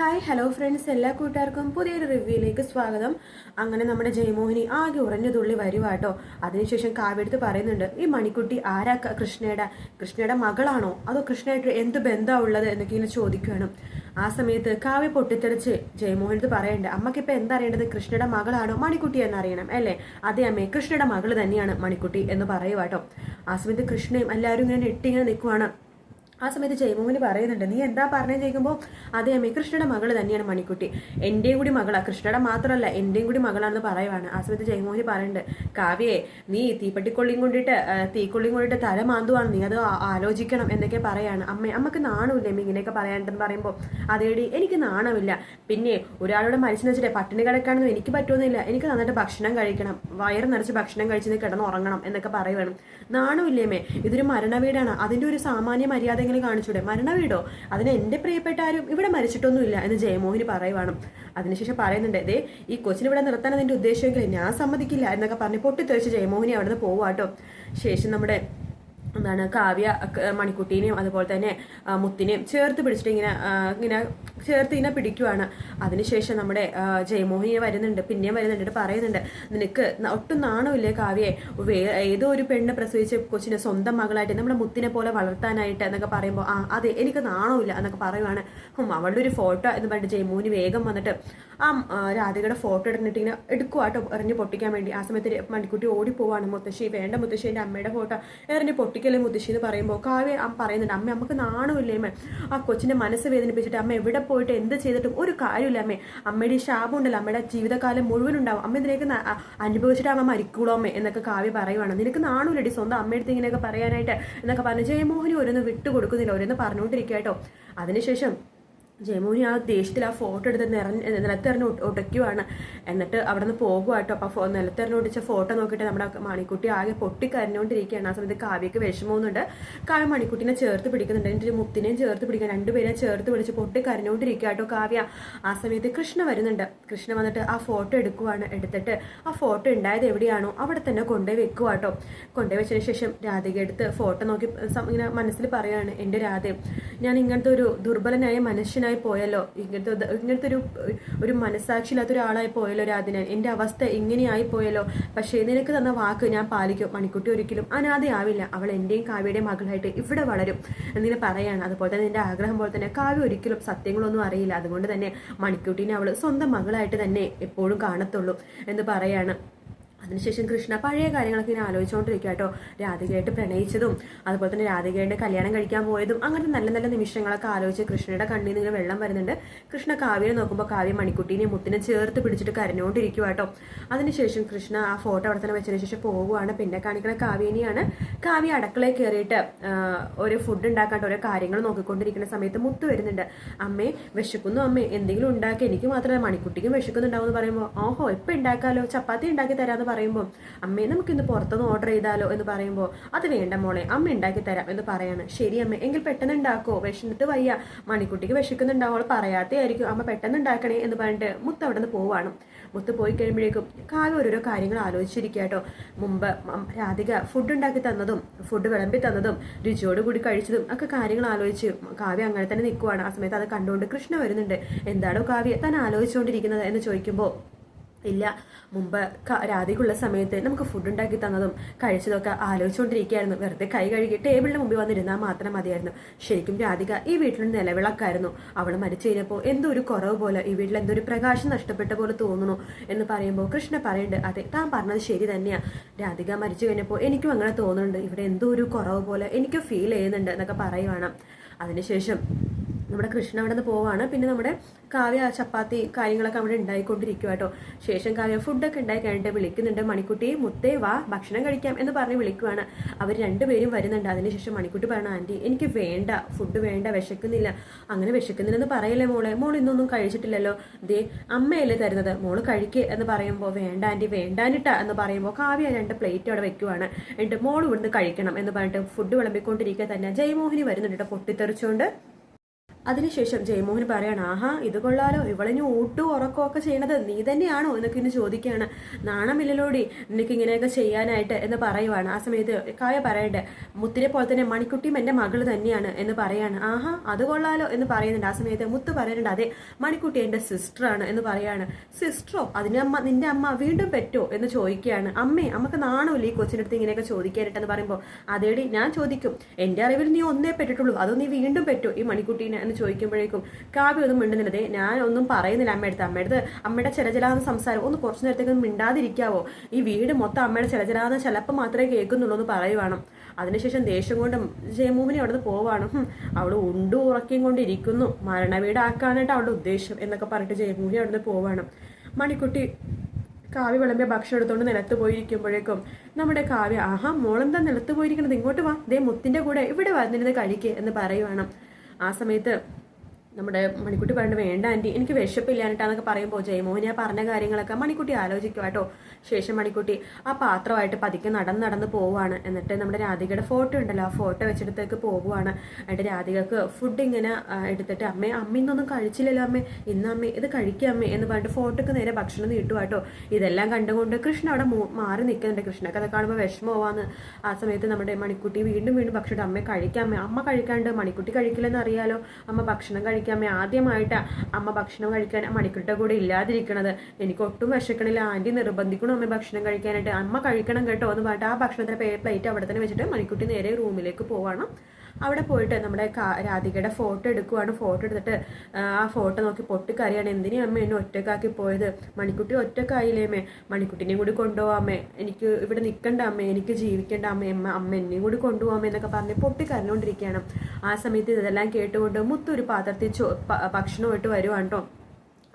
Hi hello friends എല്ലാ കൂട്ടുകാർക്കും പുതിയൊരു റിവ്യൂയിലേക്ക് സ്വാഗതം. അങ്ങനെ നമ്മുടെ ജയമോഹിനി ആകെ ഉറഞ്ഞു തുള്ളി വരുവാട്ടോ. അതിനുശേഷം കാവ്യെടുത്ത് പറയുന്നുണ്ട് ഈ മണിക്കുട്ടി ആരാ കൃഷ്ണയുടെ കൃഷ്ണയുടെ മകളാണോ? അതോ കൃഷ്ണയായിട്ട് എന്ത് ബന്ധമാണ് ഉള്ളത്? എന്നൊക്കെ ഇങ്ങനെ ചോദിക്കുകയാണ്. ആ സമയത്ത് കാവ്യ പൊട്ടിത്തെറിച്ച് ജയമോഹനത്ത് പറയണ്ട് അമ്മക്കിപ്പോൾ എന്താ എന്തറിയേണ്ടത് കൃഷ്ണയുടെ മകളാണോ മണിക്കുട്ടി എന്നറിയണം അല്ലേ? അതേ അമ്മേ കൃഷ്ണയുടെ മകൾ തന്നെയാണ് മണിക്കുട്ടി എന്ന് പറയുവാട്ടോ. ആ സമയത്ത് കൃഷ്ണയും എല്ലാവരും ഇങ്ങനെ നെട്ടിങ്ങനെ നിൽക്കുവാണ് ആ സമയത്ത് ജയമോഹന് പറയുന്നുണ്ട് നീ എന്താ പറഞ്ഞു? ചോദിക്കുമ്പോൾ അതേ അമ്മ കൃഷ്ണയുടെ മകൾ തന്നെയാണ് മണിക്കുട്ടി. എന്റെയും കൂടി മകളാണ് കൃഷ്ണയുടെ മാത്രമല്ല എന്റെയും കൂടി മകളാണെന്ന് പറയുവാണ്. ആ സമയത്ത് ജയമോഹന് പറയുന്നുണ്ട് കാവ്യേ നീ തീപ്പട്ടിക്കൊള്ളിയും കൊണ്ടിട്ട് തീക്കൊള്ളിയും കൊണ്ടിട്ട് തല മാന്തുവാണ്. നീ അത് ആലോചിക്കണം എന്നൊക്കെ പറയാണ്. അമ്മ അമ്മയ്ക്ക് നാണമില്ലേ അമ്മ ഇങ്ങനെയൊക്കെ പറയാണ്ടെന്ന് പറയുമ്പോൾ അതേടി എനിക്ക് നാണമില്ല. പിന്നെ ഒരാളുടെ മനുഷ്യനെ വെച്ചിട്ട് പട്ടിണി കിടക്കാണെന്നും എനിക്ക് പറ്റുമെന്നില്ല എനിക്ക് നന്നായിട്ട് ഭക്ഷണം കഴിക്കണം. വയറ് നിറച്ച് ഭക്ഷണം കഴിച്ച് കിടന്ന് ഉറങ്ങണം എന്നൊക്കെ പറയുവാണ്. നാണമില്ലേമേ ഇതൊരു മരണവീടാണ് അതിന്റെ ഒരു സാമാന്യ മര്യാദയെങ്കിലും കാണിച്ചൂടെ? മരണ വീടോ? അതിന് എന്റെ പ്രിയപ്പെട്ട ആരും ഇവിടെ മരിച്ചിട്ടൊന്നുമില്ല എന്ന് ജയമോഹിനി പറയുവാണ്. അതിനുശേഷം പറയുന്നുണ്ട് ദേ ഈ കൊച്ചിനെ ഇവിടെ നിർത്താൻ അതിന്റെ ഉദ്ദേശമെങ്കിൽ ഞാൻ സമ്മതിക്കില്ല എന്നൊക്കെ പറഞ്ഞ് പൊട്ടിത്തെറിച്ച് ജയമോഹിനി അവിടെ നിന്ന് പോവാട്ടോ ശേഷം നമ്മുടെ എന്താണ് കാവ്യ മണിക്കുട്ടീനെയും അതുപോലെ തന്നെ മുത്തിനെയും ചേർത്ത് പിടിച്ചിട്ട് ഇങ്ങനെ ഇങ്ങനെ ചേർത്ത് ഇങ്ങനെ പിടിക്കുവാണ്. അതിനുശേഷം നമ്മുടെ ജയമോഹിനി വരുന്നുണ്ട് പിന്നെയും വരുന്നുണ്ട് പറയുന്നുണ്ട് നിനക്ക് ഒട്ടും നാണമില്ലേ കാവ്യെ? ഏതോ ഒരു പെണ്ണ് പ്രസവിച്ച് കൊച്ചിനെ സ്വന്തം മകളായിട്ട് നമ്മുടെ മുത്തിനെ പോലെ വളർത്താനായിട്ട് എന്നൊക്കെ പറയുമ്പോൾ ആ അതെ എനിക്ക് നാണമില്ല എന്നൊക്കെ പറയുവാണ്. അവളുടെ ഒരു ഫോട്ടോ എന്ന് പറഞ്ഞിട്ട് ജയമോഹിനി വേഗം വന്നിട്ട് ആ രാധികയുടെ ഫോട്ടോ എടുത്തിട്ട് ഇങ്ങനെ എടുക്കുവാട്ടോ എറിഞ്ഞ് പൊട്ടിക്കാൻ വേണ്ടി. ആ സമയത്ത് മണിക്കുട്ടി ഓടിപ്പോവാണ് മുത്തശ്ശി വേണ്ട മുത്തശ്ശി എന്റെ അമ്മയുടെ ഫോട്ടോ എറിഞ്ഞ് പൊട്ടിക്കല്ലേ മുത്തശ്ശി എന്ന് പറയുമ്പോൾ കാവ്യ അമ്മ പറയുന്നുണ്ട് അമ്മ നമുക്ക് നാണമില്ലേ അമ്മ? ആ കൊച്ചിന്റെ മനസ്സ് വേദനിപ്പിച്ചിട്ട് അമ്മ എവിടെ പോയിട്ട് എന്ത് ചെയ്തിട്ടും ഒരു കാര്യമില്ല അമ്മേ. അമ്മയുടെ ഈ ശാപം ഉണ്ടല്ലോ അമ്മയുടെ ജീവിതകാലം മുഴുവൻ ഉണ്ടാവും. അമ്മ ഇതിനേക്ക് അനുഭവിച്ചിട്ട് അമ്മ മരിക്കൂളോ അമ്മേ എന്നൊക്കെ കാവ്യ പറയുവാണ്. നിനക്ക് നാണമില്ലടി സ്വന്തം അമ്മയടുത്ത് ഇങ്ങനെയൊക്കെ പറയാനായിട്ട്? എന്നൊക്കെ പറഞ്ഞു ജയമോഹനി ഓരോന്ന് വിട്ടുകൊടുക്കുന്നില്ല ഓരോന്ന് പറഞ്ഞുകൊണ്ടിരിക്കുക കേട്ടോ അതിനുശേഷം ജയമോഹനി ആ ദേഷ്യത്തിൽ ആ ഫോട്ടോ എടുത്ത് നിറഞ്ഞ് നിലത്തെറിഞ്ഞ് ഒടയ്ക്കുവാണ് എന്നിട്ട് അവിടെ നിന്ന് പോകുവാട്ടോ അപ്പോൾ നിലത്തെറിഞ്ഞ് ഒടിച്ച ഫോട്ടോ നോക്കിയിട്ട് നമ്മുടെ മണിക്കുട്ടി ആകെ പൊട്ടിക്കരഞ്ഞുകൊണ്ടിരിക്കുകയാണ് ആ സമയത്ത് കാവ്യക്ക് വിഷമമൊന്നുണ്ട് കാവ്യ മണിക്കുട്ടിനെ ചേർത്ത് പിടിക്കുന്നുണ്ട്. എന്നിട്ട് മുത്തിനെയും ചേർത്ത് പിടിക്കാൻ രണ്ടുപേരെയും ചേർത്ത് പിടിച്ച് പൊട്ടിക്കരഞ്ഞുകൊണ്ടിരിക്കുക കേട്ടോ കാവ്യ. ആ സമയത്ത് കൃഷ്ണ വരുന്നുണ്ട്. കൃഷ്ണ വന്നിട്ട് ആ ഫോട്ടോ എടുക്കുവാണ്. എടുത്തിട്ട് ആ ഫോട്ടോ ഉണ്ടായത് എവിടെയാണോ അവിടെ തന്നെ കൊണ്ടുപോയി വെക്കുക കേട്ടോ കൊണ്ടുപോയി വെച്ചതിന് ശേഷം രാധിക എടുത്ത് ഫോട്ടോ നോക്കി ഇങ്ങനെ മനസ്സിൽ പറയുകയാണ് എന്റെ രാധയും ഞാൻ ഇങ്ങനത്തെ ഒരു ദുർബലനായ മനുഷ്യനായി പോയല്ലോ. ഇങ്ങനത്തെ ഇങ്ങനത്തെ ഒരു ഒരു മനസ്സാക്ഷിയില്ലാത്ത ഒരാളായി പോയല്ലോ രാധിന എന്റെ അവസ്ഥ ഇങ്ങനെയായി പോയല്ലോ? പക്ഷേ നിനക്ക് തന്ന വാക്ക് ഞാൻ പാലിക്കും. മണിക്കുട്ടി ഒരിക്കലും അനാഥയാവില്ല. അവൾ എന്റെയും കാവ്യയുടെയും മകളായിട്ട് ഇവിടെ വളരും എന്നിങ്ങനെ പറയാണ്. അതുപോലെ തന്നെ എന്റെ ആഗ്രഹം പോലെ തന്നെ കാവ്യ ഒരിക്കലും സത്യങ്ങളൊന്നും അറിയില്ല. അതുകൊണ്ട് തന്നെ മണിക്കുട്ടീനെ അവൾ സ്വന്തം മകളായിട്ട് തന്നെ എപ്പോഴും കാണത്തുള്ളൂ എന്ന് പറയാണ്. അതിനുശേഷം കൃഷ്ണ പഴയ കാര്യങ്ങളൊക്കെ ഇങ്ങനെ ആലോചിച്ചുകൊണ്ടിരിക്കുക കേട്ടോ. രാധികയായിട്ട് പ്രണയിച്ചതും അതുപോലെ തന്നെ രാധികയുടെ കല്യാണം കഴിക്കാൻ പോയതും അങ്ങനത്തെ നല്ല നല്ല നിമിഷങ്ങളൊക്കെ ആലോചിച്ച് കൃഷ്ണയുടെ കണ്ണിൽ നിന്ന് വെള്ളം വരുന്നുണ്ട്. കൃഷ്ണ കാവ്യനെ നോക്കുമ്പോൾ കാവ്യ മണിക്കുട്ടീനെ മുത്തിനെ ചേർത്ത് പിടിച്ചിട്ട് കരഞ്ഞുകൊണ്ടിരിക്കുക കേട്ടോ. അതിനുശേഷം കൃഷ്ണ ആ ഫോട്ടോ അവിടെ തന്നെ വെച്ചതിന് ശേഷം പോവുകയാണ് പിന്നെ കാണിക്കുന്ന കാവ്യനെയാണ് കാവ്യ അടുക്കളയിൽ കയറിയിട്ട് ഒരു ഫുഡ് ഉണ്ടാക്കാണ്ട് ഓരോ കാര്യങ്ങൾ നോക്കിക്കൊണ്ടിരിക്കുന്ന സമയത്ത് മുത്ത് വരുന്നുണ്ട്. അമ്മേ വിശക്കുന്നു അമ്മേ എന്തെങ്കിലും ഉണ്ടാക്കി. എനിക്ക് മാത്രമല്ല മണിക്കുട്ടിക്കും വിശക്കുന്നുണ്ടാവും എന്ന് പറയുമ്പോൾ ഓഹോ ഇപ്പം ഉണ്ടാക്കാലോ. ചപ്പാത്തി ഉണ്ടാക്കി തരാമെന്ന് പറയുമ്പോൾ അമ്മേ നമുക്കിന്ന് പുറത്തുനിന്ന് ഓർഡർ ചെയ്താലോ? എന്ന് പറയുമ്പോൾ അത് വേണ്ട മോളെ അമ്മ ഉണ്ടാക്കി തരാം എന്ന് പറയാണ്. ശരി അമ്മ എങ്കിൽ പെട്ടെന്ന് ഉണ്ടാക്കോ? വിശന്നിട്ട് വയ്യ. മണിക്കുട്ടിക്ക് വിശക്കുന്നുണ്ടാവും അവൾ പറയാത്തയായിരിക്കും. അമ്മ പെട്ടെന്ന് ഉണ്ടാക്കണേ എന്ന് പറഞ്ഞിട്ട് മുത്ത് അവിടെ നിന്ന് പോവാണ്. മുത്ത് പോയി കഴിയുമ്പോഴേക്കും കാവ്യ ഓരോരോ കാര്യങ്ങൾ ആലോചിച്ചിരിക്കാട്ടോ മുമ്പ് രാധിക ഫുഡ് ഉണ്ടാക്കി തന്നതും ഫുഡ് വിളമ്പി തന്നതും രുചിയോട് കൂടി കഴിച്ചതും ഒക്കെ കാര്യങ്ങൾ ആലോചിച്ച് കാവ്യ അങ്ങനെ തന്നെ നിൽക്കുവാണ് ആ സമയത്ത് അത് കണ്ടുകൊണ്ട് കൃഷ്ണ വരുന്നുണ്ട്. എന്താണോ കാവ്യ താൻ ആലോചിച്ചുകൊണ്ടിരിക്കുന്നത് എന്ന് ചോദിക്കുമ്പോൾ ഇല്ല. മുമ്പ് രാധികുള്ള സമയത്ത് നമുക്ക് ഫുഡ് ഉണ്ടാക്കി തന്നതും കഴിച്ചതൊക്കെ ആലോചിച്ചുകൊണ്ടിരിക്കുകയായിരുന്നു. വെറുതെ കൈ കഴുകി ടേബിളിന് മുമ്പിൽ വന്നിരുന്നാൽ മാത്രം മതിയായിരുന്നു. ശരിക്കും രാധിക ഈ വീട്ടിൽ നിലവിളക്കായിരുന്നു. അവൾ മരിച്ചു കഴിഞ്ഞപ്പോൾ എന്തോ ഒരു കുറവ് പോലെ ഈ വീട്ടിൽ എന്തോ ഒരു പ്രകാശം നഷ്ടപ്പെട്ട പോലെ തോന്നുന്നു എന്ന് പറയുമ്പോൾ കൃഷ്ണ പറയുന്നുണ്ട് അതെ താൻ പറഞ്ഞത് ശരി തന്നെയാ. രാധിക മരിച്ചു കഴിഞ്ഞപ്പോൾ എനിക്കും അങ്ങനെ തോന്നുന്നുണ്ട്. ഇവിടെ എന്തോ ഒരു കുറവ് പോലെ എനിക്ക് ഫീൽ ചെയ്യുന്നുണ്ട് എന്നൊക്കെ പറയുവാണ്. അതിനുശേഷം നമ്മുടെ കൃഷ്ണ അവിടെ നിന്ന് പോവാണ്. പിന്നെ നമ്മുടെ കാവ്യ ചപ്പാത്തി കാര്യങ്ങളൊക്കെ അവിടെ ഉണ്ടായിക്കൊണ്ടിരിക്കുക കേട്ടോ ശേഷം കാവ്യ ഫുഡൊക്കെ ഉണ്ടായി കഴിഞ്ഞിട്ട് വിളിക്കുന്നുണ്ട് മണിക്കുട്ടി മുത്തേ വാ ഭക്ഷണം കഴിക്കാം എന്ന് പറഞ്ഞ് വിളിക്കുവാണ്. അവർ രണ്ടുപേരും വരുന്നുണ്ട്. അതിനുശേഷം മണിക്കുട്ടി പറയണ ആന്റി എനിക്ക് വേണ്ട ഫുഡ് വേണ്ട വിശക്കുന്നില്ല. അങ്ങനെ വിശക്കുന്നില്ലെന്ന് പറയല്ലേ മോളെ? മോൾ ഇന്നൊന്നും കഴിച്ചിട്ടില്ലല്ലോ. ദേ അമ്മയല്ലേ തരുന്നത്. മോൾ കഴിക്കുക എന്ന് പറയുമ്പോൾ വേണ്ട ആന്റി വേണ്ടാനിട്ട എന്ന് പറയുമ്പോൾ കാവ്യ രണ്ട് പ്ലേറ്റ് അവിടെ വെക്കുവാണ്. എന്നിട്ട് മോൾ ഇവിടുന്ന് കഴിക്കണം എന്ന് പറഞ്ഞിട്ട് ഫുഡ് വിളമ്പിക്കൊണ്ടിരിക്കുക തന്നെ. ജയമോഹിനി വരുന്നുണ്ട് കേട്ടോ പൊട്ടിത്തെറിച്ചുകൊണ്ട് അതിനുശേഷം ജയമോഹൻ പറയാണ് ആഹാ ഇത് കൊള്ളാലോ. ഇവളിനി ഊട്ടു ഉറക്കവും ഒക്കെ ചെയ്യണത് നീ തന്നെയാണോ? എന്നൊക്കെ ഇന്ന് ചോദിക്കുകയാണ്. നാണമില്ലലോടി നിനക്ക് ഇങ്ങനെയൊക്കെ ചെയ്യാനായിട്ട് എന്ന് പറയുവാണ്. ആ സമയത്ത് കായ പറയട്ടെ മുത്തിനെ പോലെ തന്നെ മണിക്കുട്ടിയും എന്റെ മകൾ തന്നെയാണ് എന്ന് പറയാണ്. ആഹാ അത് കൊള്ളാലോ എന്ന് പറയുന്നുണ്ട്. ആ സമയത്ത് മുത്ത് പറയുന്നുണ്ട് അതെ മണിക്കുട്ടി എന്റെ സിസ്റ്ററാണ് എന്ന് പറയാണ്. സിസ്റ്ററോ? അതിന്റെ അമ്മ നിന്റെ അമ്മ വീണ്ടും പറ്റോ? എന്ന് ചോദിക്കുകയാണ്. അമ്മേ അമ്മയ്ക്ക് നാണമില്ല ഈ കൊച്ചിന്റെ അടുത്ത് ഇങ്ങനെയൊക്കെ ചോദിക്കാനായിട്ടെന്ന് പറയുമ്പോൾ അതേടി ഞാൻ ചോദിക്കും. എന്റെ അറിവിൽ നീ ഒന്നേ പറ്റിട്ടുള്ളൂ അതോ നീ വീണ്ടും പറ്റോ ഈ മണിക്കുട്ടീനെ? എന്ന് ചോദിക്കുമ്പോഴേക്കും കാവ്യ ഒന്നും മിണ്ടുന്നില്ലതേ. ഞാൻ ഒന്നും പറയുന്നില്ല അമ്മയടുത്ത് അമ്മയടുത്ത് അമ്മയുടെ ചിലചലാന്ന സംസാരം. ഒന്ന് കുറച്ചു നേരത്തേക്ക് മിണ്ടാതിരിക്കാവോ? ഈ വീട് മൊത്തം അമ്മയുടെ ചിലചലാന്ന ചിലപ്പോൾ മാത്രമേ കേൾക്കുന്നുള്ളൂ എന്ന് പറയുവാണ്. അതിനുശേഷം ദേഷ്യം കൊണ്ടും ജയമോഹിനി അവിടുന്ന് പോവാണ്. അവൾ ഉണ്ടു ഉറക്കിയും കൊണ്ടിരിക്കുന്നു മരണവീടാക്കാനായിട്ട് അവളുടെ ഉദ്ദേശം എന്നൊക്കെ പറഞ്ഞിട്ട് ജയമോഹിനി അവിടുന്ന് പോവാണ്. മണിക്കുട്ടി കാവ്യ വിളമ്പിയ ഭക്ഷണം എടുത്തുകൊണ്ട് നിലത്ത് പോയിരിക്കുമ്പോഴേക്കും നമ്മുടെ കാവ്യ ആഹാ മോളെന്താ നിലത്ത് പോയിരിക്കണത്? ഇങ്ങോട്ട് വാ. ദേ മുത്തിന്റെ കൂടെ ഇവിടെ വന്നിരുന്ന് കഴിക്കേ എന്ന് പറയുവാണ്. ആ സമയത്ത് നമ്മുടെ മണിക്കുട്ടി പറഞ്ഞു വേണ്ട ആന്റി എനിക്ക് വിശപ്പില്ലാനിട്ടാന്നൊക്കെ പറയുമ്പോൾ ജയമോഹൻ ആ പറഞ്ഞ കാര്യങ്ങളൊക്കെ മണിക്കുട്ടി ആലോചിക്കും കേട്ടോ. ശേഷം മണിക്കുട്ടി ആ പാത്രമായിട്ട് പതുക്കെ നടന്ന് നടന്ന് പോവുകയാണ്. എന്നിട്ട് നമ്മുടെ രാധികയുടെ ഫോട്ടോ ഉണ്ടല്ലോ ആ ഫോട്ടോ വെച്ചെടുത്തേക്ക് പോവുകയാണ്. എന്നിട്ട് രാധികക്ക് ഫുഡ് ഇങ്ങനെ എടുത്തിട്ട് അമ്മേ ഇന്നൊന്നും കഴിച്ചില്ലല്ലോ അമ്മേ. ഇന്ന് അമ്മേ ഇത് കഴിക്കുക അമ്മേ എന്ന് പറഞ്ഞിട്ട് ഫോട്ടോക്ക് നേരെ ഭക്ഷണം നീട്ടു കേട്ടോ. ഇതെല്ലാം കണ്ടുകൊണ്ട് കൃഷ്ണ അവിടെ മാറി നിൽക്കുന്നുണ്ട്. കൃഷ്ണക്ക് അത് കാണുമ്പോൾ വിഷമമാവാന്ന് ആ സമയത്ത് നമ്മുടെ മണിക്കുട്ടി വീണ്ടും വീണ്ടും ഭക്ഷണം അമ്മ കഴിക്കാം അമ്മ. കഴിക്കാണ്ട് മണിക്കുട്ടി കഴിക്കില്ലെന്ന് അറിയാലോ. അമ്മ ഭക്ഷണം കഴിക്കാമേ ആദ്യമായിട്ട് അമ്മ ഭക്ഷണം കഴിക്കാൻ മണിക്കുട്ട കൂടെ ഇല്ലാതിരിക്കണത്. എനിക്ക് ഒട്ടും വിശക്കണില്ല. ആന്റി നിർബന്ധിക്കണം അമ്മ ഭക്ഷണം കഴിക്കാനായിട്ട്. അമ്മ കഴിക്കണം കേട്ടോ എന്ന് പറഞ്ഞിട്ട് ആ ഭക്ഷണത്തിന്റെ പ്ലേറ്റ് അവിടെ തന്നെ വെച്ചിട്ട് മണിക്കുട്ടി നേരെ റൂമിലേക്ക് പോവാണ്. അവിടെ പോയിട്ട് നമ്മുടെ രാധികയുടെ ഫോട്ടോ എടുക്കുവാണ്. ഫോട്ടോ എടുത്തിട്ട് ആ, ഫോട്ടോ നോക്കി പൊട്ടിക്കറിയാണ്. എന്തിനാ അമ്മ എന്നെ ഒറ്റക്കാക്കി പോയത്? മണിക്കുട്ടി ഒറ്റക്കായില്ലേമേ മണിക്കുട്ടിനെയും കൂടി കൊണ്ടുപോകാമേ എനിക്ക് ഇവിടെ നിൽക്കണ്ട അമ്മ. എനിക്ക് ജീവിക്കേണ്ട അമ്മ. അമ്മ അമ്മ എന്നെയും കൂടി കൊണ്ടുപോകാമേ എന്നൊക്കെ പറഞ്ഞ് പൊട്ടിക്കരഞ്ഞുകൊണ്ടിരിക്കുകയാണ്. ആ സമയത്ത് ഇതെല്ലാം കേട്ടുകൊണ്ട് മുത്തൊരു പാത്രത്തിൽ ഭക്ഷണമായിട്ട് വരുവാണ് കേട്ടോ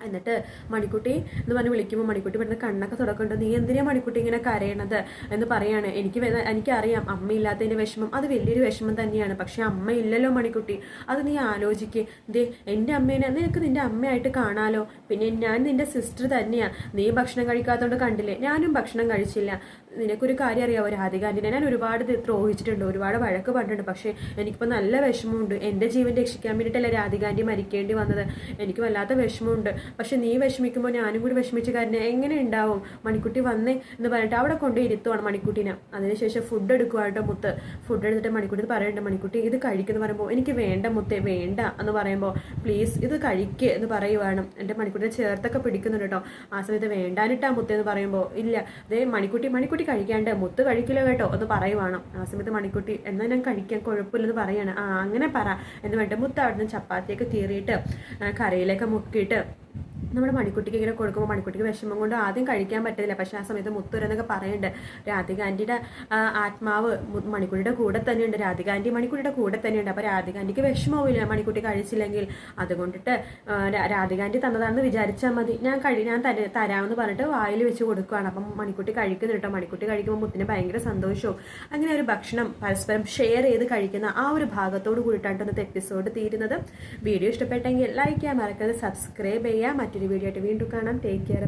എന്നിട്ട് മണിക്കുട്ടി എന്ന് പറഞ്ഞ് വിളിക്കുമ്പോൾ മണിക്കുട്ടി പറഞ്ഞ കണ്ണൊക്കെ തുടക്കുന്നുണ്ട് നീ എന്തിനാ മണിക്കുട്ടി ഇങ്ങനെ കരയണത്? എന്ന് പറയാണ്. എനിക്ക് എനിക്കറിയാം. അമ്മയില്ലാത്തതിന്റെ വിഷമം അത് വലിയൊരു വിഷമം തന്നെയാണ്. പക്ഷെ അമ്മ ഇല്ലല്ലോ മണിക്കുട്ടി. അത് നീ ആലോചിക്ക്. ദേ എന്റെ അമ്മേനെ നിനക്ക് നിന്റെ അമ്മയായിട്ട് കാണാലോ. പിന്നെ ഞാൻ നിന്റെ സിസ്റ്റർ തന്നെയാണ് നീ ഭക്ഷണം കഴിക്കാത്തതുകൊണ്ട് കണ്ടില്ലേ? ഞാനും ഭക്ഷണം കഴിച്ചില്ല. നിനക്കൊരു കാര്യം അറിയാവോ? രാധികാന്റിനെ ഞാൻ ഒരുപാട് ദ്രോഹിച്ചിട്ടുണ്ട് ഒരുപാട് വഴക്ക് പറഞ്ഞിട്ടുണ്ട്. പക്ഷേ എനിക്കിപ്പോൾ നല്ല വിഷമമുണ്ട്. എന്റെ ജീവൻ രക്ഷിക്കാൻ വേണ്ടിയിട്ടല്ല രാധികാന്റി മരിക്കേണ്ടി വന്നത്? എനിക്ക് വല്ലാത്ത വിഷമമുണ്ട്. പക്ഷേ നീ വിഷമിക്കുമ്പോൾ ഞാനും കൂടി വിഷമിച്ച കാര്യം എങ്ങനെ ഉണ്ടാവും മണിക്കുട്ടി വന്നേ എന്ന് പറഞ്ഞിട്ട് അവിടെ കൊണ്ട് ഇരുത്തുവാണ് മണിക്കുട്ടീനെ. അതിനുശേഷം ഫുഡ് എടുക്കുവാട്ടോ മുത്ത്. ഫുഡ് എടുത്തിട്ട് മണിക്കുട്ടി പറയുന്നുണ്ട് മണിക്കുട്ടി ഇത് കഴിക്കുന്നു പറയുമ്പോൾ എനിക്ക് വേണ്ട മുത്തേ വേണ്ട എന്ന് പറയുമ്പോൾ പ്ലീസ് ഇത് കഴിക്ക് എന്ന് പറയുവാണ്. എന്റെ മണിക്കുട്ടിനെ ചേർത്തൊക്കെ പിടിക്കുന്നുണ്ട് കേട്ടോ ആ സമയത്ത് വേണ്ടാനിട്ടാ മുത്തേ എന്ന് പറയുമ്പോൾ ഇല്ല അതേ മണിക്കുട്ടി മണിക്കുട്ടി കഴിക്കാണ്ട് മുത്ത് കഴിക്കില്ല കേട്ടോ എന്ന് പറയുവാണോ. ആ സമയത്ത് മണിക്കുട്ടി എന്നാൽ ഞാൻ കഴിക്കാൻ കുഴപ്പമില്ലെന്ന് പറയാണ്. ആ അങ്ങനെ പറ എന്ന് വേണ്ട മുത്ത് അവിടുന്ന് ചപ്പാത്തിയൊക്കെ കീറിയിട്ട് കറിയിലൊക്കെ മുക്കിയിട്ട് നമ്മുടെ മണിക്കുട്ടിക്ക് ഇങ്ങനെ കൊടുക്കുമ്പോൾ മണിക്കുട്ടിക്ക് വിഷമം കൊണ്ട് ആദ്യം കഴിക്കാൻ പറ്റില്ല പക്ഷേ ആ സമയത്ത് മുത്തുരെന്നൊക്കെ പറയുന്നുണ്ട് രാധിക ആന്റിയുടെ ആത്മാവ് മണിക്കുട്ടിയുടെ കൂടെ തന്നെയുണ്ട് രാധിക ആന്റി മണിക്കുട്ടിയുടെ കൂടെ തന്നെയുണ്ട് അപ്പോൾ രാധിക ആന്റിക്ക് വിഷമമില്ല മണിക്കുട്ടി കഴിച്ചില്ലെങ്കിൽ അതുകൊണ്ടിട്ട് രാധികാന്റി തന്നതാണെന്ന് വിചാരിച്ചാൽ മതി. ഞാൻ കഴി ഞാൻ തര തരാമെന്ന് പറഞ്ഞിട്ട് വായിൽ വെച്ച് കൊടുക്കുകയാണ് അപ്പം മണിക്കുട്ടി കഴിക്കുന്നു കേട്ടോ. മണിക്കുട്ടി കഴിക്കുമ്പോൾ മുത്തിന് ഭയങ്കര സന്തോഷവും. അങ്ങനെ ഒരു ഭക്ഷണം പരസ്പരം ഷെയർ ചെയ്ത് കഴിക്കുന്ന ആ ഒരു ഭാഗത്തോട് കൂടിയിട്ടാണ് ഇന്നത്തെ എപ്പിസോഡ് തീരുന്നത്. വീഡിയോ ഇഷ്ടപ്പെട്ടെങ്കിൽ ലൈക്ക് ചെയ്യാൻ മറക്കരുത്. സബ്സ്ക്രൈബ് ചെയ്യുക. മറ്റൊരു വീഡിയോ ആയിട്ട് വീണ്ടും കാണാം. Take care